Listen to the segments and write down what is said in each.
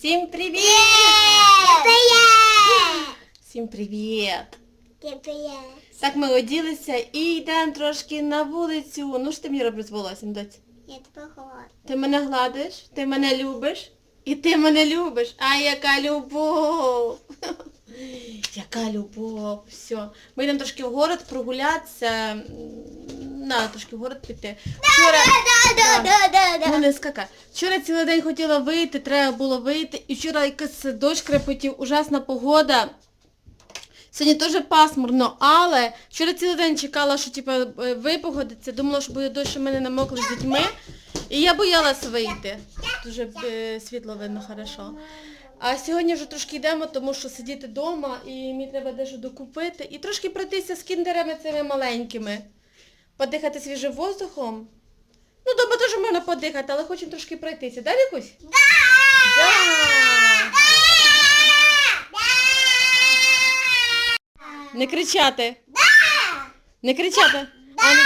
Всім привіт! Всім привіт! Так ми оділися і йдемо трошки на вулицю. Ну що ти мені робиш з волоссям, доць? Я тебе гладжу. Ти мене гладиш, ти мене любиш і ти мене любиш. А яка любов! Яка любов! Все. Ми йдемо трошки в город прогулятися. На, трошки в город піти. Вчора... Да, да, да, да, Ну не скакай. Вчора цілий день хотіла вийти, треба було вийти. І вчора якийсь дощ крепотів, ужасна погода. Сьогодні теж пасмурно, але вчора цілий день чекала, що типу, е, випогодиться, думала, що буде дощ, що ми не намокли з дітьми. І я боялась вийти. Дуже е, світло видно хорошо. А сьогодні вже трошки йдемо, тому що сидіти вдома і мені треба дещо докупити. І трошки пройтися з кіндерами цими маленькими. Подихати свіжим воздухом. Ну, дома теж можна подихати, але хочемо трошки пройтися. Да, Вікусь? Да! Не кричати. Не кричати. А, не-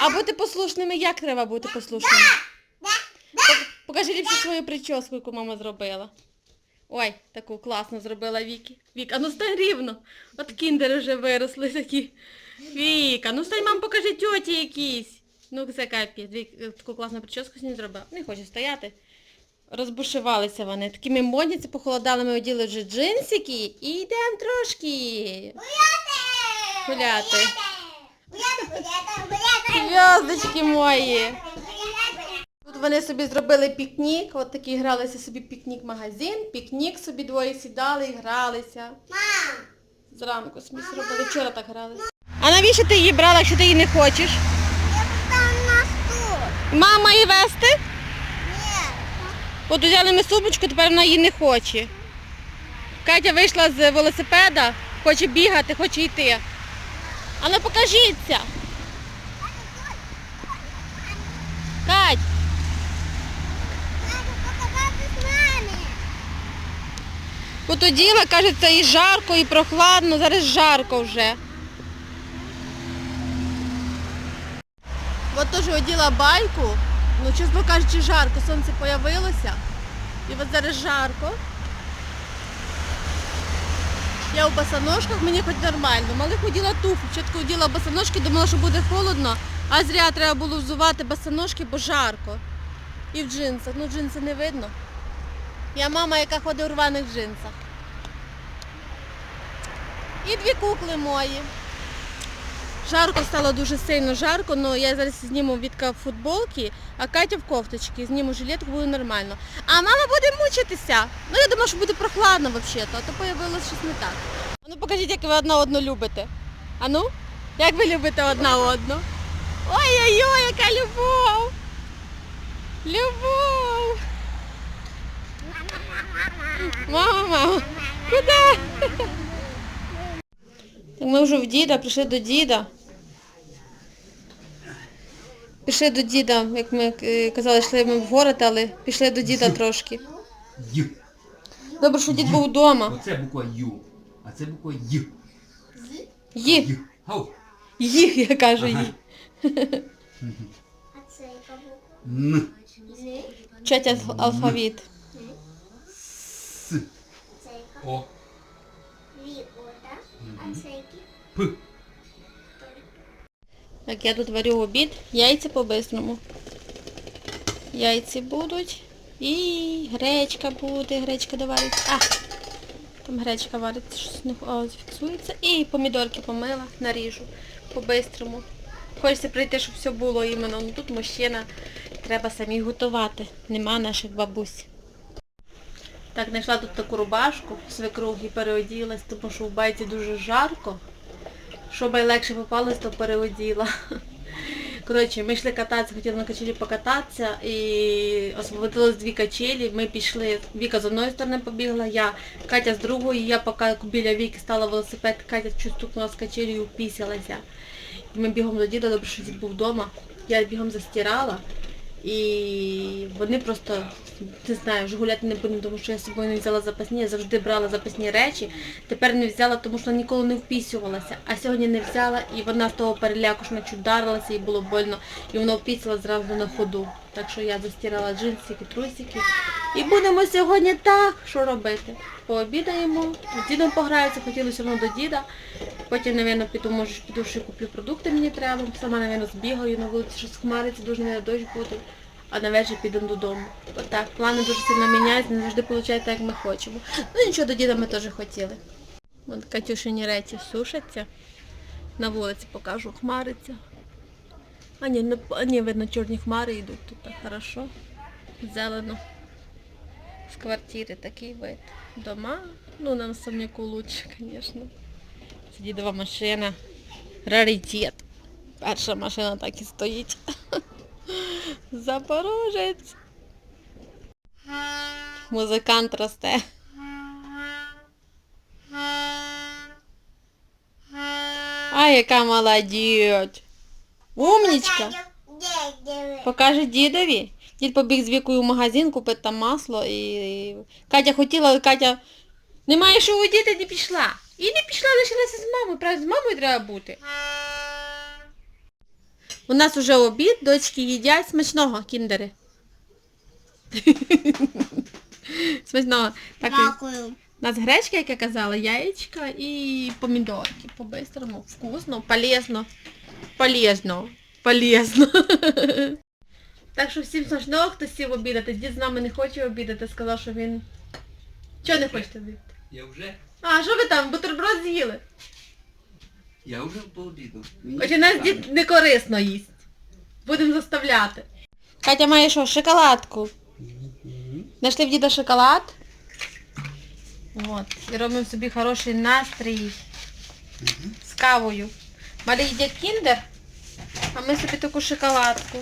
а бути послушними, як треба бути послушними? Пок- Покажи ліпше свою прическу, яку мама зробила. Ой, таку класно зробила Вікі. Вік, а ну стань рівно. От кіндери вже виросли такі. Віка, ну стань мам, покажи тьоті якісь. Ну це. Вік, е, таку класну прическу сьогодні зробила. Не хоче стояти. Розбушувалися вони. Такими модниці похолодали, ми оділи вже джинсики і йдемо трошки. Гуляти. Зв'язочки мої. Тут вони собі зробили пікнік, от такий гралися собі пікнік-магазин, пікнік собі двоє сідали і гралися. Мам, Зранку собі зробили, вчора так гралися. А навіщо ти її брала, якщо ти її не хочеш? там нас тут. Мама її вести? Ні. От взяли ми сумочку, тепер вона її не хоче. Катя вийшла з велосипеда, хоче бігати, хоче йти. А ну покажіться. Кать, Треба показати з нами. от оділа, каже, це і жарко, і прохладно, зараз жарко вже. От теж оділа байку. Ну, чесно кажучи, жарко. Сонце появилося. І от зараз жарко. Я у босоножках, мені хоч нормально. Малих оділа туфу. Спочатку оділа босоножки, думала, що буде холодно, а зря треба було взувати босоножки, бо жарко. І в джинсах. Ну, джинси не видно. Я мама, яка ходить у рваних джинсах. І дві кукли мої. Жарко стало дуже сильно жарко, але я зараз зніму Вітка в футболці, а Катя в кофточці, зніму жилетку, буде нормально. А мама буде мучитися. Ну я думала, що буде прохладно взагалі, а то появилось щось не так. А ну покажіть, як ви одна одну любите. А ну, як ви любите одна одну? Ой-ой-ой, яка любов! Любов! Мама, мама, куди? Ми вже в діда, прийшли до діда. Пішли до діда, як ми е, казали, йшли ми в город, але пішли до діда трошки. Й. Добре, що дід був вдома. Оце буква Ю. А це буква Й. Ї. Й. Гау. Їх, я кажу, Ага. їх. А це яка буква? Н. З. Вчать алф- алфавіт. С. Це яка? О. Ві, о, так? А це які? П. Так, я тут варю обід, яйця по-бистрому. Яйці будуть. І гречка буде, гречка довариться. А, там гречка вариться, щось не фіксується. І помідорки помила, наріжу по-бистрому. Хочеться прийти, щоб все було іменно. Ну тут мужчина, треба самі готувати. Нема наших бабусь. Так, знайшла тут таку рубашку, свекруги переоділась, тому що в байці дуже жарко. Щоб легше попалось, то переоділа. Коротше, ми йшли кататися, хотіли на качелі покататися і освободилось дві качелі. Ми пішли, Віка з одної сторони побігла, я, Катя з другої, я поки біля Віки стала велосипед, Катя стукнула з качелі і упісялася. І ми бігом до діда, добре, що дід був вдома. Я бігом застирала. І вони просто, не знаю, вже гуляти не будемо, тому що я з собою не взяла запасні, я завжди брала запасні речі. Тепер не взяла, тому що ніколи не впісювалася. А сьогодні не взяла і вона з того переляку ж вона вдарилася, і було больно. І вона впісила зразу на ходу. Так що я застирала джинсики, трусики І будемо сьогодні так, що робити. Пообідаємо, з дідом пограюся, хотіли все одно до діда. Потім, напевно, піду, може, піду ще куплю продукти мені треба. Сама, напевно, збігаю на вулиці, щось хмариться, дуже не дощ буде. А на вечір підемо додому. Отак, плани дуже сильно міняються, не завжди виходить так, як ми хочемо. Ну нічого, до діда ми теж хотіли. От Катюшині речі сушаться. На вулиці покажу, хмариться. А ні, не, а ні, видно, чорні хмари йдуть тут так хорошо. Зелено. З квартири такий вид. Дома. Ну, на особняку лучше, звісно. Це дідова машина. Раритет. Перша машина так і стоїть. Запорожець. Музикант росте. А, яка молодець. Умнічка. Покаже дідові. Дід побіг з вікою в магазин, купити там масло і Катя хотіла, але Катя немає що у діти, не пішла. І не пішла, лишилася з мамою. Правда, з мамою треба бути. У нас уже обід, дочки їдять смачного, кіндери. Смачного. Так, Дякую. у нас гречка, як я казала, яєчка і помідорки. По-бистрому. Вкусно, полезно. Полезно. Полезно. Так що всім смачного, хто сів обідати. Дід з нами не хоче обідати, сказав, що він... Чого не хочете обідати? Я вже? А, що ви там, бутерброд з'їли? Я вже пообідав. Хоч у нас дід не корисно їсть. Будемо заставляти. Катя має що, шоколадку? Нашли в діда шоколад. От. І робимо собі хороший настрій з кавою. Малі їдять кіндер, а ми собі таку шоколадку.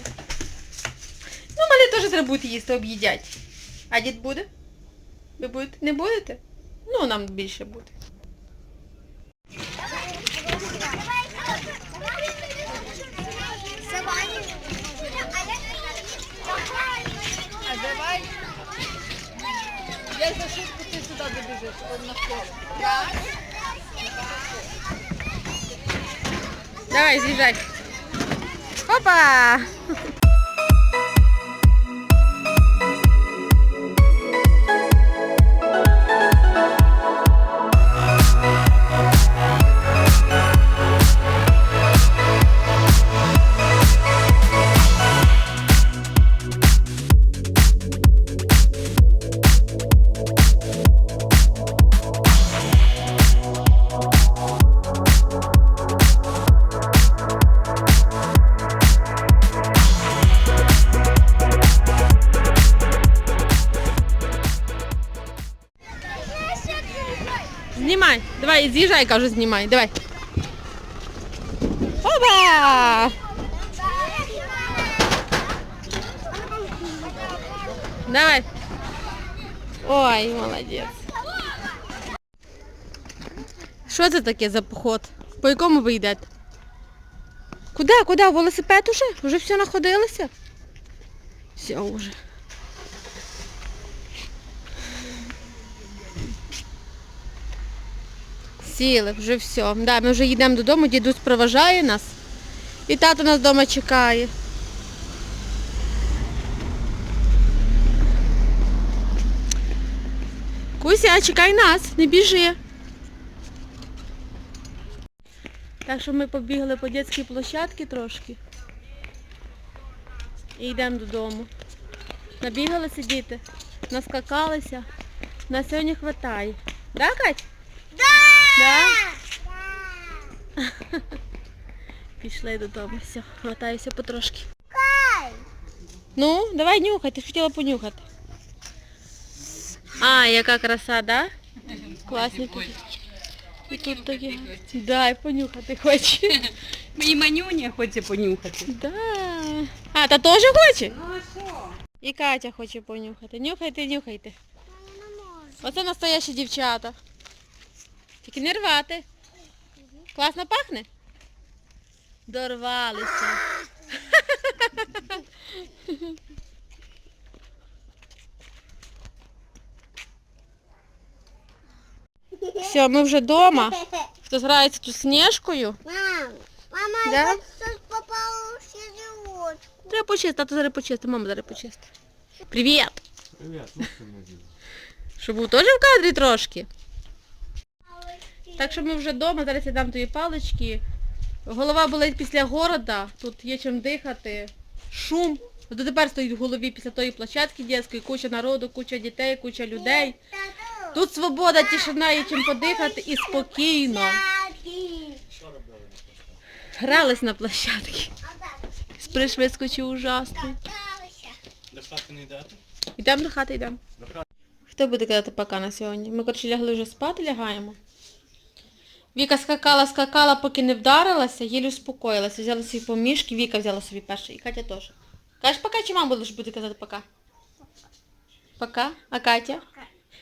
Малі теж треба буде їсти, об'їдять. А дід буде? Ви будете? Не будете? Ну, нам більше буде. А давай. Я за добежишь. Он. Раз. Давай, з'їжджай. Опа! Давай, з'їжджай, кажу, знімай. Давай. Опа! Давай. Ой, молодець. Що це таке за поход? По якому ви йдете? Куди, куди? Велосипед уже? Уже все находилося? Все уже. Сіли, вже все. Да, ми вже їдемо додому, дідусь проважає нас. І тато нас вдома чекає. Куся, чекай нас, не біжи. Так що ми побігли по дитячій площадці трошки. І йдемо додому. Набігалися діти, наскакалися. На сьогодні хватає. Да, Кать? Да? Пішли додому. Все, хватаюся потрошки. Ну, давай нюхай, ти ж хотіла понюхати. А, яка краса, да? Класні тут. І тут такі. Дай, понюхати хоче. Мені манюня хоче понюхати. Да. А, та теж хоче? І Катя хоче понюхати. Нюхайте, нюхайте. Оце настоящі дівчата. Тільки не рвати. Класно пахне? Дорвалися. Все, ми вже вдома. Хтось грається тут сніжкою. Мам, мама, Да? тут щось попало в щелочку. Треба почистити, тато зараз почисти, мама зараз почисти. Привіт! Привет, лучше не діло. Щоб був теж в кадрі трошки. Так що ми вже вдома, зараз я дам тобі палички. Голова болить після города, тут є чим дихати. Шум. Дотепер стоїть в голові після тої площадки дитячої, куча народу, куча дітей, куча людей. Тут свобода, тишина, є чим подихати і спокійно. Грались на площадці. А так. Сприш вискочив ужасний. До хати не йдете? Йдемо до хати, йдемо. Хто буде казати пока на сьогодні? Ми коротше лягли вже спати, лягаємо. Віка скакала, скакала, поки не вдарилася, їль успокоїлася. Взяла свої помішки, Віка взяла собі перше, і Катя теж. Кажеш пока чи мама будеш буде казати пока? Пока? А Катя?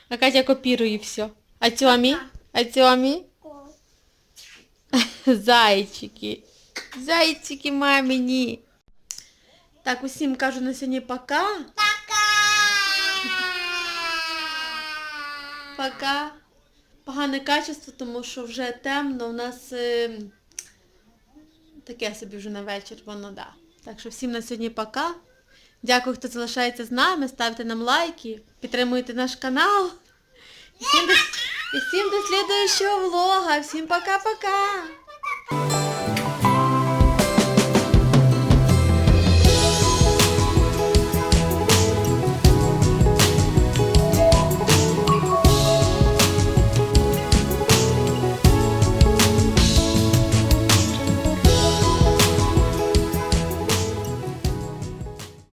А Катя копірує все. А Тьомі? А Тьомі? Зайчики. Зайчики мамині. Так, усім кажу на сьогодні пока. Пока. Пока. Погане качество, тому що вже темно. У нас е, таке собі вже на вечір, воно да. Так що всім на сьогодні пока. Дякую, хто залишається з нами. Ставте нам лайки, підтримуйте наш канал. І всім до, і всім до слідуючого влога. Всім пока-пока.